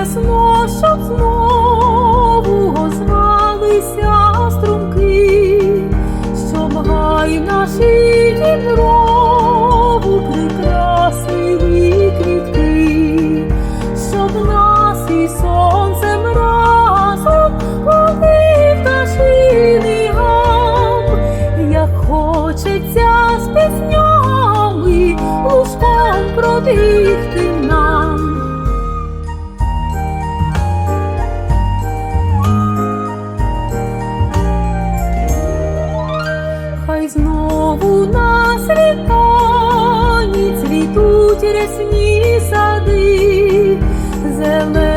весно, щоб знову озвалися струмки, щоб гай наші діброву прикрасили квітки, щоб нас і сонцем разом водив пташиний гам, як хочеться з піснями лужком пробігти знову на світанні цвітуть рясні сади, зелені